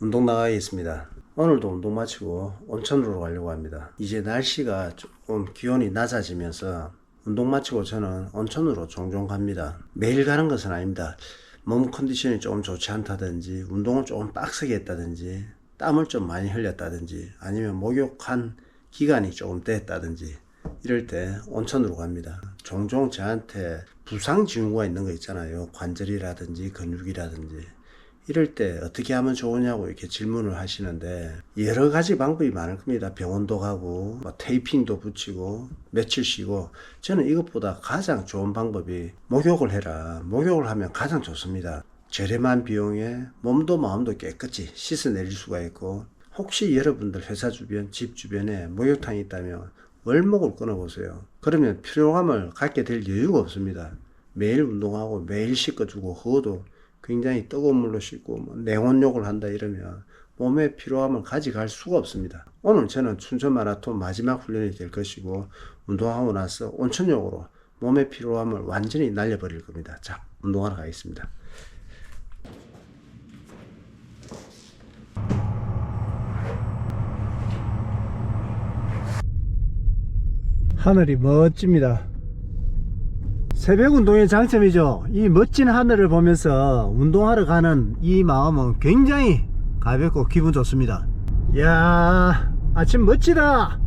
운동 나가겠습니다. 오늘도 운동 마치고 온천으로 가려고 합니다. 이제 날씨가 조금 기온이 낮아지면서 운동 마치고 저는 온천으로 종종 갑니다. 매일 가는 것은 아닙니다. 몸 컨디션이 조금 좋지 않다든지 운동을 조금 빡세게 했다든지 땀을 좀 많이 흘렸다든지 아니면 목욕한 기간이 조금 됐다든지 이럴 때 온천으로 갑니다. 종종 저한테 부상 징후가 있는 거 있잖아요. 관절이라든지 근육이라든지 이럴 때 어떻게 하면 좋으냐고 이렇게 질문을 하시는데 여러 가지 방법이 많을 겁니다. 병원도 가고 뭐 테이핑도 붙이고 며칠 쉬고 저는 이것보다 가장 좋은 방법이 목욕을 해라. 목욕을 하면 가장 좋습니다. 저렴한 비용에 몸도 마음도 깨끗이 씻어내릴 수가 있고 혹시 여러분들 회사 주변, 집 주변에 목욕탕이 있다면 월목을 끊어보세요. 그러면 피로감을 갖게 될 여유가 없습니다. 매일 운동하고 매일 씻어주고 허도 굉장히 뜨거운 물로 씻고 뭐 냉온욕을 한다 이러면 몸의 피로함을 가져갈 수가 없습니다. 오늘 저는 춘천 마라톤 마지막 훈련이 될 것이고 운동하고 나서 온천욕으로 몸의 피로함을 완전히 날려버릴 겁니다. 자, 운동하러 가겠습니다. 하늘이 멋집니다. 새벽 운동의 장점이죠. 이 멋진 하늘을 보면서 운동하러 가는 이 마음은 굉장히 가볍고 기분 좋습니다. 이야, 아침 멋지다!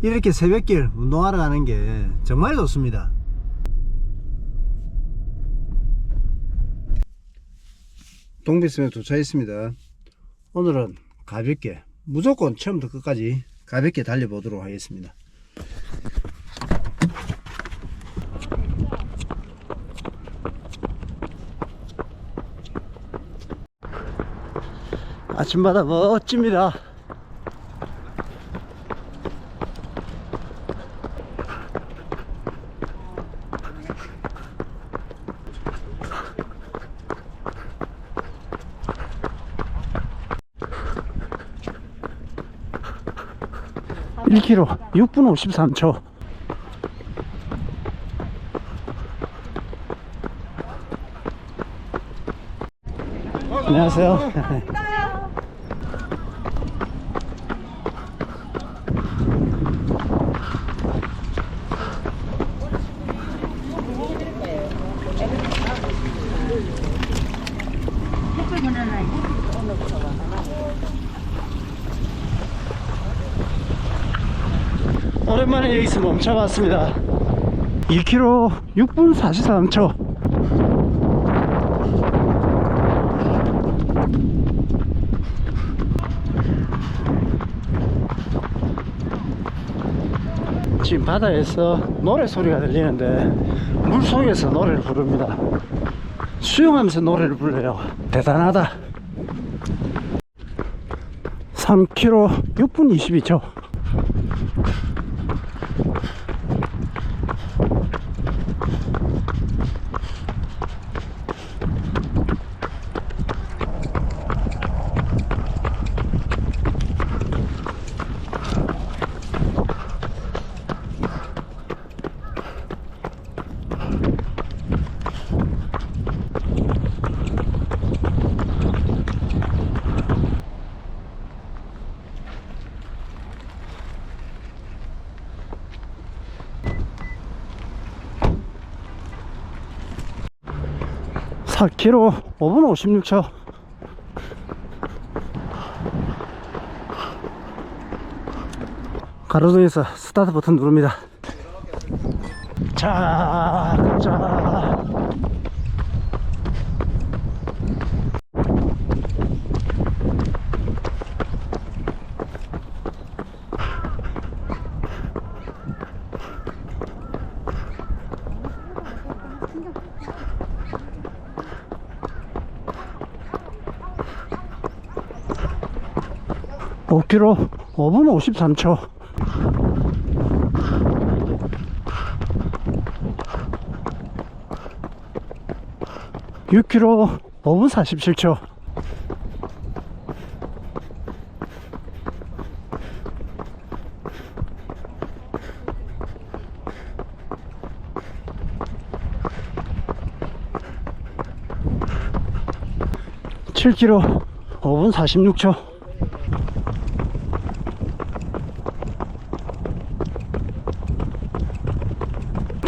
이렇게 새벽길 운동하러 가는 게 정말 좋습니다. 동비스에 도착했습니다. 오늘은 가볍게 무조건 처음부터 끝까지 가볍게 달려보도록 하겠습니다. 아침마다 멋집니다. 일 k 로 6분 53초. 안녕하세요. 오랜만에 여기서 멈춰봤습니다. 1km 6분 43초. 지금 바다에서 노래 소리가 들리는데 물 속에서 노래를 부릅니다. 수영하면서 노래를 불러요. 대단하다. 3km 6분 22초. 사 k 로 5분 56초. 가로등에서 스타트 버튼 누릅니다. 자, 자. 5km 5분 53초. (6km) 5분 47초. (7km) 5분 46초.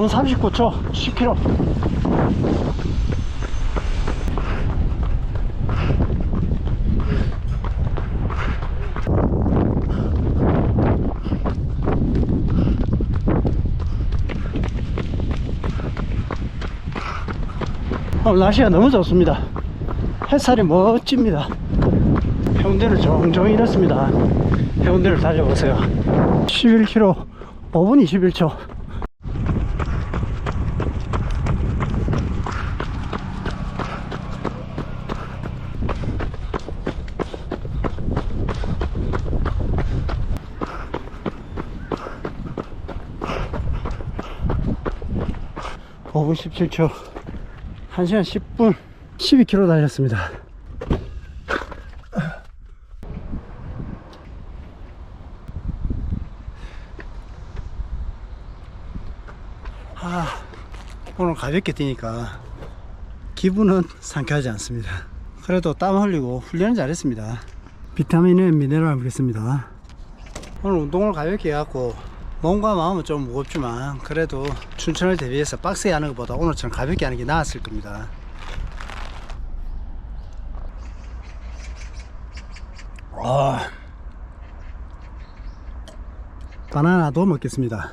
오분 39초 10km 오늘 날씨가 너무 좋습니다. 햇살이 멋집니다. 해운대를 종종 이렇습니다. 해운대를 달려보세요. 11km 5분 21초 오분 17초 1시간 10분 12km 달렸습니다. 아, 오늘 가볍게 뛰니까 기분은 상쾌하지 않습니다. 그래도 땀 흘리고 훈련은 잘했습니다. 비타민은 미네랄 먹겠습니다. 오늘 운동을 가볍게 해갖고 몸과 마음은 좀 무겁지만 그래도 춘천을 대비해서 빡세게 하는 것보다 오늘처럼 가볍게 하는 게 나았을 겁니다. 아, 바나나도 먹겠습니다.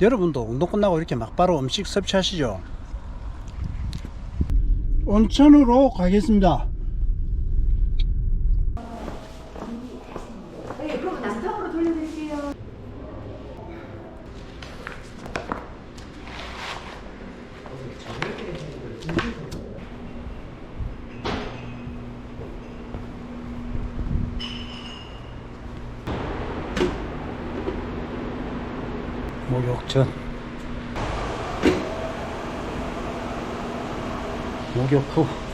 여러분도 운동 끝나고 이렇게 막바로 음식 섭취하시죠? 온천으로 가겠습니다 네, 그럼 남성으로 돌려드릴게요. 목욕전. 목욕 후